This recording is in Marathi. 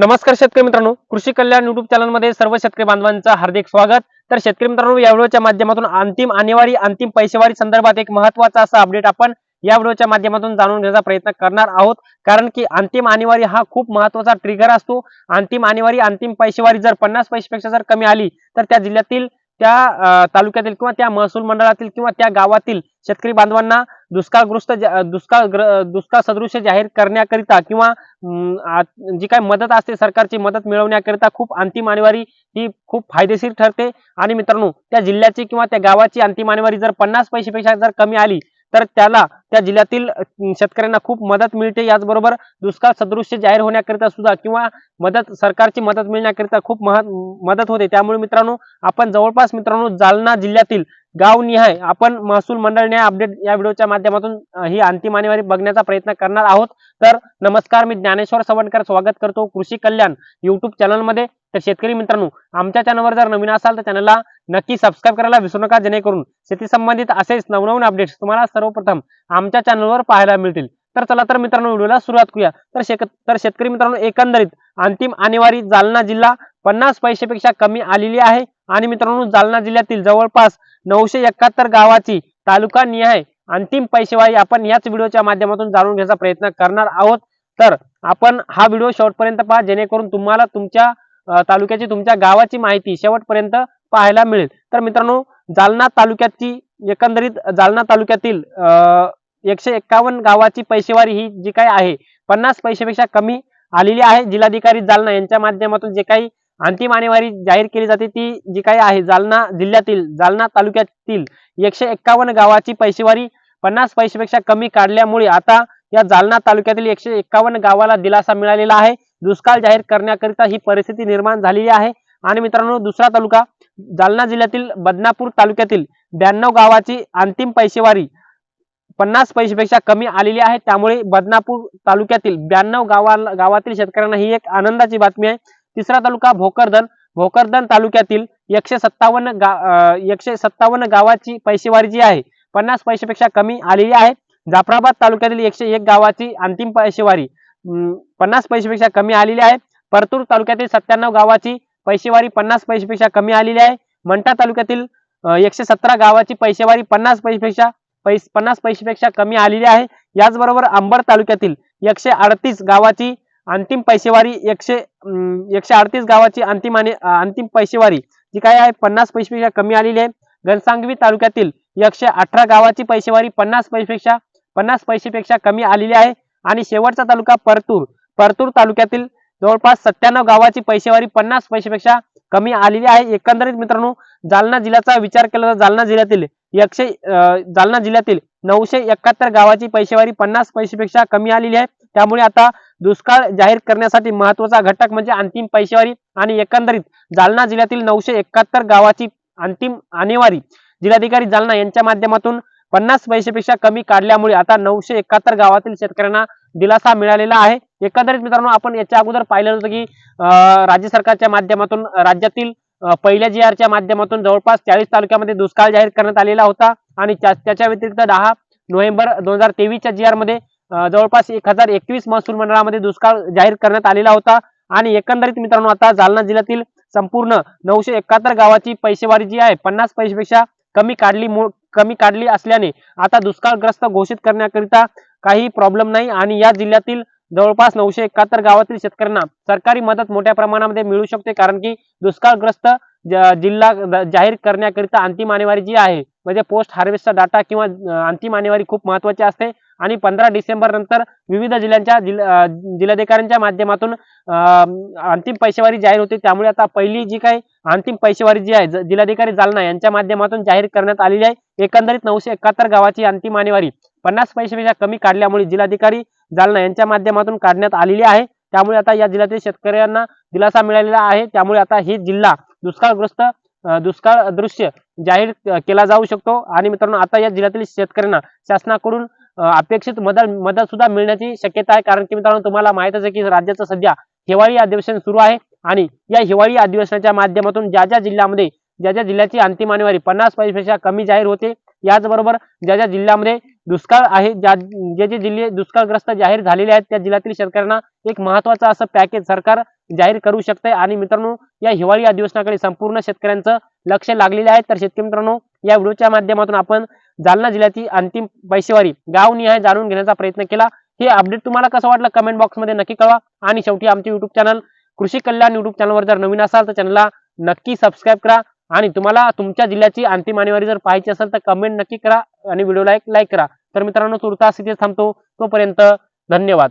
नमस्कार शेतकरी मित्रांनो. कृषी कल्याण युट्यूब चॅनलमध्ये सर्व शेतकरी बांधवांचं हार्दिक स्वागत. तर शेतकरी मित्रांनो या व्हिडिओच्या माध्यमातून अंतिम आणेवारी अंतिम पैसेवारी संदर्भात एक महत्त्वाचा असा अपडेट आपण या व्हिडिओच्या माध्यमातून जाणून घेण्याचा प्रयत्न करणार आहोत. कारण की अंतिम आणेवारी हा खूप महत्त्वाचा ट्रिगर असतो. अंतिम आणेवारी अंतिम पैसेवारी जर पन्नास पैसेपेक्षा जर कमी आली तर त्या जिल्ह्यातील त्या तालुक्यातील किंवा त्या महसूल मंडळातील किंवा त्या गावातील शेतकरी बांधवांना दुष्काळग्रस्त दुष्काळ ग्र- दुष्काळ सदृश जाहीर करण्याकरिता किंवा जी काय मदत असते सरकारची मदत मिळवण्याकरिता खूप अंतिम आणेवारी ही खूप फायदेशीर ठरते. आणि मित्रांनो त्या जिल्ह्याची किंवा त्या गावाची अंतिम आणेवारी जर पन्नास पैशापेक्षा जर कमी आली तर त्याला त्या जिल्ह्यातील शेतकऱ्यांना खूप मदत मिळते. याचबरोबर दुष्काळ सदृश्य जाहीर होण्याकरिता सुद्धा किंवा मदत सरकारची मदत मिळण्याकरिता खूप मह- मदत होते. त्यामुळे मित्रांनो आपण जवळपास मित्रांनो जालना जिल्ह्यातील गावनिहाय आपण महसूल मंडळ न्याय अपडेट या व्हिडिओच्या माध्यमातून ही अंतिम आणेवारी बघण्याचा प्रयत्न करणार आहोत. तर नमस्कार मी ज्ञानेश्वर सवणकर स्वागत करतो कृषी कल्याण युट्यूब चॅनलमध्ये तर शेतकरी मित्रांनो आमच्या चॅनलवर जर नवीन असाल तर चॅनलला नक्की सबस्क्राईब करायला विसरू नका. जेणेकरून शेती संबंधित असेच नवनवीन अपडेट्स तुम्हाला सर्वप्रथम आमच्या चॅनलवर पाहायला मिळतील. तर चला तर मित्रांनो व्हिडिओला सुरुवात करूया. तर शेक तर शेतकरी मित्रांनो एकंदरीत अंतिम आणेवारी जालना जिल्हा पन्नास पैशापेक्षा कमी आलेली आहे. आणि मित्रांनो जालना जिल्ह्यातील जवळपास नऊशे एकाहत्तर गावाची तालुका निहाय अंतिम पैसेवारी आपण याच व्हिडिओच्या माध्यमातून जाणून घेण्याचा प्रयत्न करणार आहोत. तर आपण हा व्हिडिओ शेवटपर्यंत पहा जेणेकरून तुम्हाला तुमच्या तालुक्याची तुमच्या गावाची माहिती शेवटपर्यंत पाहायला मिळेल. तर मित्रांनो जालना तालुक्याची एकंदरीत जालना तालुक्यातील एकशे एक्कावन्न गावाची पैसेवारी ही जी काही आहे पन्नास पैशापेक्षा कमी आलेली आहे. जिल्हाधिकारी जालना यांच्या माध्यमातून जे काही अंतिम आणेवारी जाहीर केली जाते ती जी काही आहे जालना जिल्ह्यातील जालना तालुक्यातील एकशे एक्कावन्न गावाची पैसेवारी पन्नास पैसेपेक्षा कमी काढल्यामुळे आता या जालना तालुक्यातील एकशे एक्कावन्न गावाला दिलासा मिळालेला आहे. दुष्काळ जाहीर करण्याकरिता ही परिस्थिती निर्माण झालेली आहे. आणि मित्रांनो दुसरा तालुका जालना जिल्ह्यातील बदनापूर तालुक्यातील ब्याण्णव गावाची अंतिम पैसेवारी पन्नास पैसेपेक्षा कमी आलेली आहे. त्यामुळे बदनापूर तालुक्यातील ब्याण्णव गावा गावातील शेतकऱ्यांना ही एक आनंदाची बातमी आहे. तिसरा तालुका भोकरदन. भोकरदन तालुक्यातील एकशे सत्तावन्न गा एकशे सत्तावन्न गावाची पैसेवारी जी आहे पन्नास पैशेपेक्षा कमी आलेली आहे. जाफराबाद तालुक्यातील एकशे एक गावाची अंतिम पैसेवारी पन्नास पैशेपेक्षा कमी आलेली आहे. परतूर तालुक्यातील सत्त्याण्णव गावाची पैसेवारी पन्नास पैशेपेक्षा कमी आलेली आहे. मंठा तालुक्यातील एकशे सतरा गावाची पैसेवारी पन्नास पैशापेक्षा पैस पन्नास पैशेपेक्षा कमी आलेली आहे. याचबरोबर अंबड तालुक्यातील एकशे अडतीस गावाची अंतिम पैसेवारी एकशे एकशे अडतीस गावाची अंतिम आणि अंतिम पैसेवारी जी काय आहे पन्नास पैसेपेक्षा कमी आलेली आहे. घनसांगवी तालुक्यातील एकशे अठरा गावाची पैसेवारी पन्नास पैसेपेक्षा पन्नास पैसेपेक्षा कमी आलेली आहे. आणि शेवटचा तालुका परतूर परतूर तालुक्यातील जवळपास सत्त्याण्णव गावाची पैसेवारी पन्नास पैसेपेक्षा कमी आलेली आहे. एकंदरीत मित्रांनो जालना जिल्ह्याचा विचार केला तर जालना जिल्ह्यातील एकशे जालना जिल्ह्यातील नऊशे एकाहत्तर गावाची पैसेवारी पन्नास पैसेपेक्षा कमी आलेली आहे. त्यामुळे आता दुष्काळ जाहीर करण्यासाठी महत्त्वाचा घटक म्हणजे अंतिम पैसेवारी आणि एकंदरीत जालना जिल्ह्यातील नऊशे एकाहत्तर गावाची अंतिम आणेवारी जिल्हाधिकारी जालना यांच्या माध्यमातून पन्नास पैशापेक्षा कमी काढल्यामुळे आता नऊशे एकाहत्तर गावातील शेतकऱ्यांना दिलासा मिळालेला आहे. एकंदरीत मित्रांनो आपण याच्या अगोदर पाहिलं होतं की राज्य सरकारच्या माध्यमातून राज्यातील पहिल्या जी आरच्या माध्यमातून जवळपास चाळीस तालुक्यामध्ये दुष्काळ जाहीर करण्यात आलेला होता आणि त्या- त्याच्या व्यतिरिक्त दहा नोव्हेंबर दोन हजार तेवीसच्या जी आरमध्ये जवळपास एक हजार एकवीस महसूल मंडळामध्ये दुष्काळ जाहीर करण्यात आलेला होता. आणि एकंदरीत मित्रांनो आता जालना जिल्ह्यातील संपूर्ण नऊशे एकाहत्तर गावाची पैसेवारी जी आहे पन्नास पैशापेक्षा कमी काढली कमी काढली असल्याने आता दुष्काळग्रस्त घोषित करण्याकरिता काही प्रॉब्लेम नाही. आणि या जिल्ह्यातील जवळपास नऊशे एकाहत्तर गावातील शेतकऱ्यांना सरकारी मदत मोठ्या प्रमाणामध्ये मिळू शकते. कारण की दुष्काळग्रस्त जिल्हा जाहीर करण्याकरिता अंतिम आणेवारी जी आहे म्हणजे पोस्ट हार्वेस्टचा डाटा किंवा अंतिम आणेवारी खूप महत्वाची असते. आणि पंधरा डिसेंबर नंतर विविध जिल्ह्यांच्या जिल्हा जिल्हाधिकाऱ्यांच्या माध्यमातून अंतिम पैसेवारी जाहीर होते. त्यामुळे आता पहिली जी काही अंतिम पैसेवारी जी आहे जिल्हाधिकारी जालना यांच्या माध्यमातून जाहीर करण्यात आलेली आहे. एकंदरीत नऊशे एकाहत्तर गावाची अंतिम आणेवारी पन्नास पैशेपेक्षा कमी काढल्यामुळे जिल्हाधिकारी जालना यांच्या माध्यमातून काढण्यात आलेली आहे. त्यामुळे आता या जिल्ह्यातील शेतकऱ्यांना दिलासा मिळालेला आहे. त्यामुळे आता ही जिल्हा दुष्काळग्रस्त दुष्काळ दृश्य जाहीर केला जाऊ शकतो. आणि मित्रांनो आता या जिल्ह्यातील शेतकऱ्यांना शासनाकडून अपेक्षित मदत मदत सुद्धा मिळण्याची शक्यता आहे. कारण की मित्रांनो तुम्हाला माहितच आहे की राज्याचं सध्या हिवाळी अधिवेशन सुरू आहे. आणि या हिवाळी अधिवेशनाच्या माध्यमातून ज्या ज्या जिल्ह्यामध्ये ज्या ज्या जिल्ह्याची अंतिम आणेवारी पन्नास पैशापेक्षा कमी जाहीर होते याचबरोबर ज्या ज्या जिल्ह्यामध्ये दुष्काळ आहे ज्या जे जे जिल्हे दुष्काळग्रस्त जाहीर झालेले आहेत त्या जिल्ह्यातील शेतकऱ्यांना एक महत्वाचं असं पॅकेज सरकार जाहीर करू शकते आणि मित्रांनो या हिवाळी अधिवेशनाकडे संपूर्ण शेतकऱ्यांचं लक्ष लागलेले आहे. तर शेतकरी मित्रांनो या व्हिडिओच्या माध्यमातून आपण जालना जिल्ह्याची अंतिम पैसेवारी गावनिहाय जाणून घेण्याचा प्रयत्न केला. हे अपडेट तुम्हाला कसं वाटलं कमेंट बॉक्समध्ये नक्की कळवा. आणि शेवटी आमचे युट्यूब चॅनल कृषी कल्याण युट्यूब चॅनलवर जर नवीन असाल तर चॅनलला नक्की सबस्क्राईब करा. आणि तुम्हाला तुमच्या जिल्ह्याची अंतिम आणेवारी जर पाहायची असेल तर कमेंट नक्की करा आणि व्हिडिओला एक लाईक करा. तर मित्रांनो तुर्तास इथे थांबतो. तोपर्यंत धन्यवाद.